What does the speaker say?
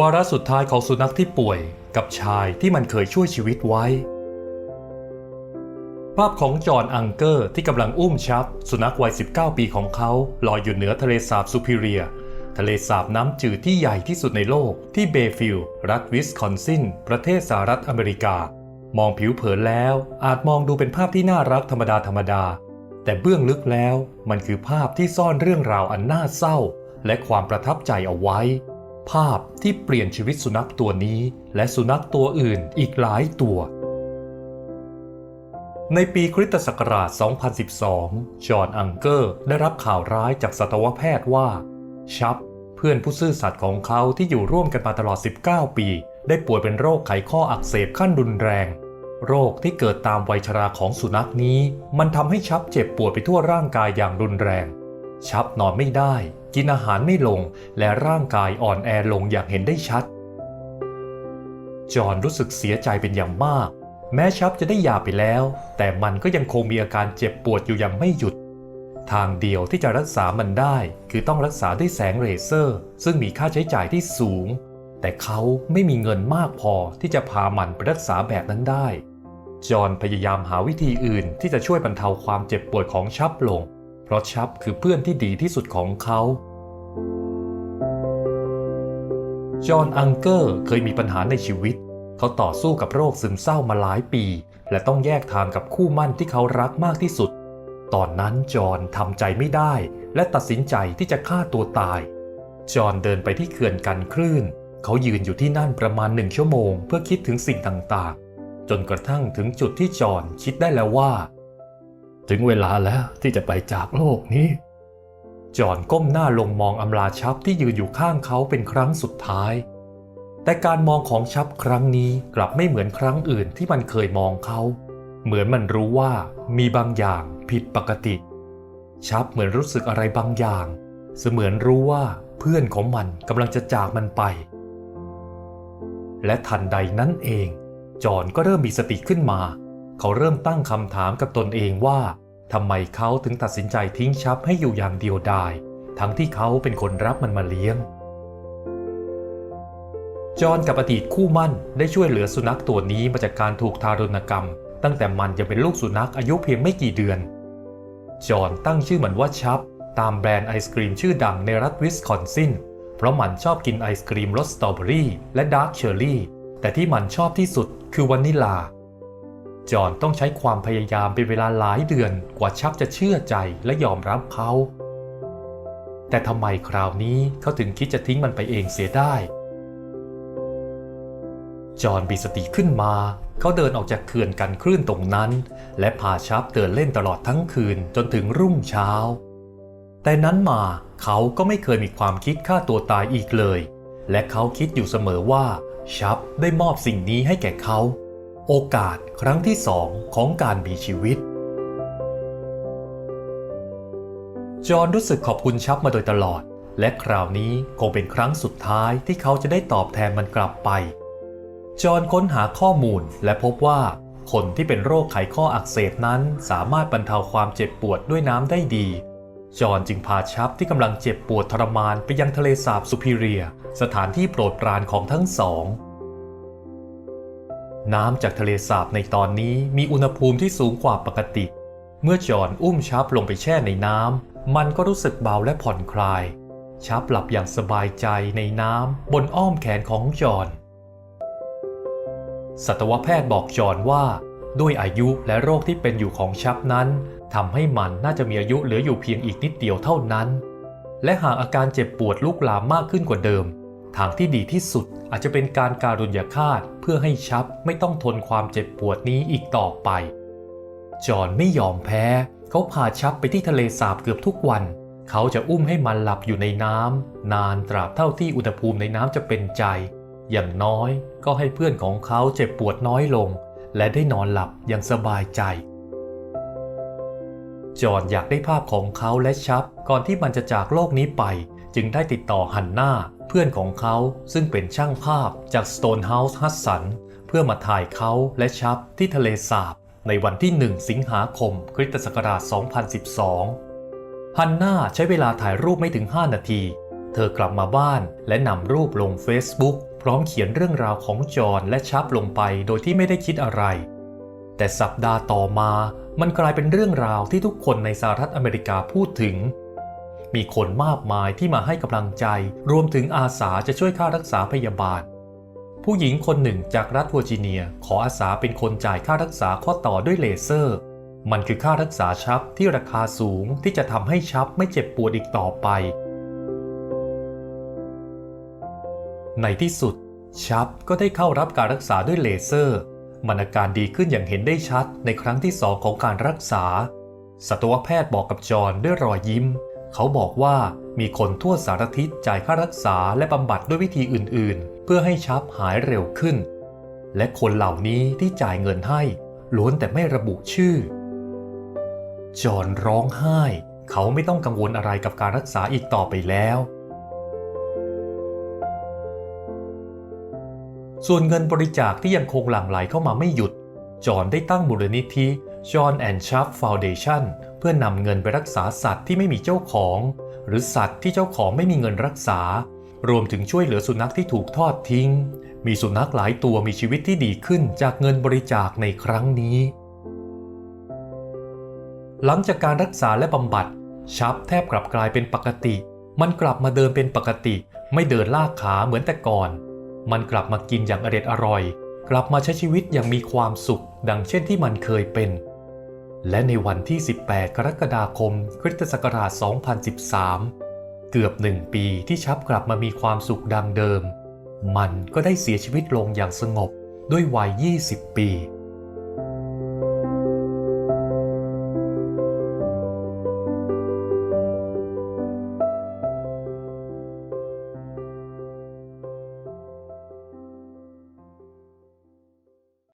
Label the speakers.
Speaker 1: วาระสุดท้ายของสุนัขที่ป่วยกับชายที่มันเคยช่วยชีวิตไว้ ภาพของจอห์นอังเกอร์ที่กำลังอุ้มชับ สุนัขวัย 19 ปีของเขาลอยอยู่เหนือทะเลสาบซูพิเรีย ทะเลสาบน้ำจืดที่ใหญ่ที่สุดในโลกที่เบฟิลด์รัฐวิสคอนซิน ประเทศสหรัฐอเมริกา มองผิวเผินแล้ว อาจมองดูเป็นภาพที่น่ารักธรรมดาธรรมดา แต่เบื้องลึกแล้วมันคือภาพที่ซ่อนเรื่องราวอันน่าเศร้า และความประทับใจเอาไว้ ภาพที่เปลี่ยนชีวิตสุนัขตัวนี้ และสุนัขตัวอื่นอีกหลายตัว ในปีคริสตศักราช 2012 จอห์นอังเกอร์ได้รับข่าวร้ายจากสัตวแพทย์ว่า ชับ เพื่อนผู้ซื่อสัตย์ของเขาที่อยู่ร่วมกันมาตลอด 19 ปี ได้ป่วยเป็นโรคไขข้ออักเสบขั้นรุนแรง โรคที่เกิดตามวัยชราของสุนัขนี้ มันทำให้ชับเจ็บปวดไปทั่วร่างกายอย่างรุนแรง ชับนอนไม่ได้ กินอาหารไม่ลง และร่างกายอ่อนแอลงอย่างเห็นได้ชัด จอห์นรู้สึกเสียใจเป็นอย่างมาก แม้ชับจะได้ยาไปแล้ว แต่มันก็ยังคงมีอาการเจ็บปวดอยู่อย่างไม่หยุด ทางเดียวที่จะรักษามันได้ คือต้องรักษาด้วยแสงเรเซอร์ ซึ่งมีค่าใช้จ่ายที่สูง แต่เขาไม่มีเงินมากพอที่จะพามันไปรักษาแบบนั้นได้จอห์นพยายามหาวิธีอื่นที่จะช่วยบรรเทาความเจ็บปวดของชับลง ราะชับคือเพื่อนที่ดีที่สุดของเขา จอห์นอังเกอร์เคยมีปัญหาในชีวิต เขาต่อสู้กับโรคซึมเศร้ามาหลายปี และต้องแยกทางกับคู่มั่นที่เขารักมากที่สุด ตอนนั้นจอห์นทำใจไม่ได้ และตัดสินใจที่จะฆ่าตัวตาย จอห์นเดินไปที่เขื่อนกันคลื่น เขายืนอยู่ที่นั่นประมาณหนึ่งชั่วโมง เพื่อคิดถึงสิ่งต่างๆ จนกระทั่งถึงจุดที่จอห์นคิดได้แล้วว่า ถึงเวลาแล้วที่จะไปจากโลกนี้ จอนก้มหน้าลงมองอำลาชับที่ยืนอยู่ข้างเขาเป็นครั้งสุดท้าย แต่การมองของชับครั้งนี้กลับไม่เหมือนครั้งอื่นที่มันเคยมองเขา เหมือนมันรู้ว่ามีบางอย่างผิดปกติ ชับเหมือนรู้สึกอะไรบางอย่าง เสมือนรู้ว่าเพื่อนของมันกำลังจะจากมันไป และทันใดนั้นเอง จอนก็เริ่มมีสติขึ้นมา เขาเริ่มตั้งคำถามกับตนเองว่าทำไมเขาถึงตัดสินใจทิ้งชับให้อยู่อย่างเดียวดาย ทั้งที่เขาเป็นคนรับมันมาเลี้ยง จอห์นกับอดีตคู่มั่นได้ช่วยเหลือสุนัขตัวนี้มาจากการถูกทารุณกรรม ตั้งแต่มันยังเป็นลูกสุนัขอายุเพียงไม่กี่เดือน จอห์นตั้งชื่อมันว่าชับ ตามแบรนด์ไอศกรีมชื่อดังในรัฐวิสคอนซินเพราะมันชอบกินไอศกรีมรสสตรอเบอรี่และดาร์กเชอร์รี่แต่ที่มันชอบที่สุดคือวานิลา จอห์นต้องใช้ความพยายามเป็นเวลาหลายเดือนกว่าชับจะเชื่อใจและยอมรับเขา แต่ทำไมคราวนี้เขาถึงคิดจะทิ้งมันไปเองเสียได้ จอห์นมีสติขึ้นมา เขาเดินออกจากเขื่อนกันคลื่นตรงนั้น และพาชับเดินเล่นตลอดทั้งคืนจนถึงรุ่งเช้า แต่นั้นมาเขาก็ไม่เคยมีความคิดฆ่าตัวตายอีกเลย และเขาคิดอยู่เสมอว่าชับได้มอบสิ่งนี้ให้แก่เขา โอกาสครั้งที่สองของการมีชีวิต จอห์นรู้สึกขอบคุณชับมาโดยตลอด และคราวนี้คงเป็นครั้งสุดท้ายที่เขาจะได้ตอบแทนมันกลับไป จอห์นค้นหาข้อมูลและพบว่า คนที่เป็นโรคไขข้ออักเสบนั้นสามารถบรรเทาความเจ็บปวดด้วยน้ำได้ดี จอห์นจึงพาชับที่กำลังเจ็บปวดทรมานไปยังทะเลสาบสุพิเรีย สถานที่โปรดปรานของทั้งสอง น้ำจากทะเลสาบในตอนนี้มีอุณหภูมิที่สูงกว่าปกติ เมื่อจอนอุ้มชับลงไปแช่ในน้ำ มันก็รู้สึกเบาและผ่อนคลาย ชับหลับอย่างสบายใจในน้ำบนอ้อมแขนของจอน สัตวแพทย์บอกจอนว่า ด้วยอายุและโรคที่เป็นอยู่ของชับนั้นทำให้มันน่าจะมีอายุเหลืออยู่เพียงอีกนิดเดียวเท่านั้น และหากอาการเจ็บปวดลุกลามมากขึ้นกว่าเดิม ทางที่ดีที่สุดอาจจะเป็นการการุญยฆาตเพื่อให้ชับไม่ต้องทนความเจ็บปวดนี้อีกต่อไป จอห์นไม่ยอมแพ้ เขาพาชับไปที่ทะเลสาบเกือบทุกวัน เขาจะอุ้มให้มันหลับอยู่ในน้ำนานตราบเท่าที่อุณหภูมิในน้ำจะเป็นใจ อย่างน้อยก็ให้เพื่อนของเขาเจ็บปวดน้อยลง และได้นอนหลับอย่างสบายใจ จอห์นอยากได้ภาพของเขาและชับก่อนที่มันจะจากโลกนี้ไป จึงได้ติดต่อฮันนา พื่อนของเขาซึ่งเป็นช่างภาพจาก Stonehouse Hudson เพื่อมาถ่ายเขาและชับที่ทะเลสาบในวันที่ 1 สิงหาคมคริสตศักราช 2012 ฮันนาใช้เวลาถ่ายรูปไม่ถึง 5 นาที เธอกลับมาบ้านและนำรูปลง Facebook พร้อมเขียนเรื่องราวของจอห์นและชับลงไปโดยที่ไม่ได้คิดอะไร แต่สัปดาห์ต่อมามันกลายเป็นเรื่องราวที่ทุกคนในสหรัฐอเมริกาพูดถึง มีคนมากมายที่มาให้กำลังใจ รวมถึงอาสาจะช่วยค่ารักษาพยาบาล ผู้หญิงคนหนึ่งจากรัฐเวอร์จิเนีย ขออาสาเป็นคนจ่ายค่ารักษาข้อต่อด้วยเลเซอร์ มันคือค่ารักษาชับที่ราคาสูงที่จะทำให้ชับไม่เจ็บปวดอีกต่อไป ในที่สุด ชับก็ได้เข้ารับการรักษาด้วยเลเซอร์ มันอาการดีขึ้นอย่างเห็นได้ชัดในครั้งที่สองของการรักษาสัตวแพทย์บอกกับจอห์นด้วยรอยยิ้ม เขาบอกว่ามีคนทั่วสารทิศจ่ายค่ารักษาและบำบัดด้วยวิธีอื่นๆ เพื่อให้ชับหายเร็วขึ้น และคนเหล่านี้ที่จ่ายเงินให้ ล้วนแต่ไม่ระบุชื่อ จอนร้องไห้ เขาไม่ต้องกังวลอะไรกับการรักษาอีกต่อไปแล้วส่วนเงินบริจาคที่ยังคงหลั่งไหลเข้ามาไม่หยุด จอนได้ตั้งมูลนิธิ John and Sharp Foundation เพื่อนำเงินไปรักษาสัตว์ที่ไม่มีเจ้าของ หรือสัตว์ที่เจ้าของไม่มีเงินรักษา รวมถึงช่วยเหลือสุนัขที่ถูกทอดทิ้ง มีสุนัขหลายตัวมีชีวิตที่ดีขึ้นจากเงินบริจาคในครั้งนี้ หลังจากการรักษาและบำบัด ชับแทบกลับกลายเป็นปกติ มันกลับมาเดินเป็นปกติ ไม่เดินลากขาเหมือนแต่ก่อน มันกลับมากินอย่างอร็ดอร่อย กลับมาใช้ชีวิตอย่างมีความสุข ดังเช่นที่มันเคยเป็น และในวันที่ 18 กรกฎาคม คริสตศักราช 2013 เกือบหนึ่งปีที่ชับกลับมามีความสุขดังเดิม มันก็ได้เสียชีวิตลงอย่างสงบด้วยวัย 20 ปี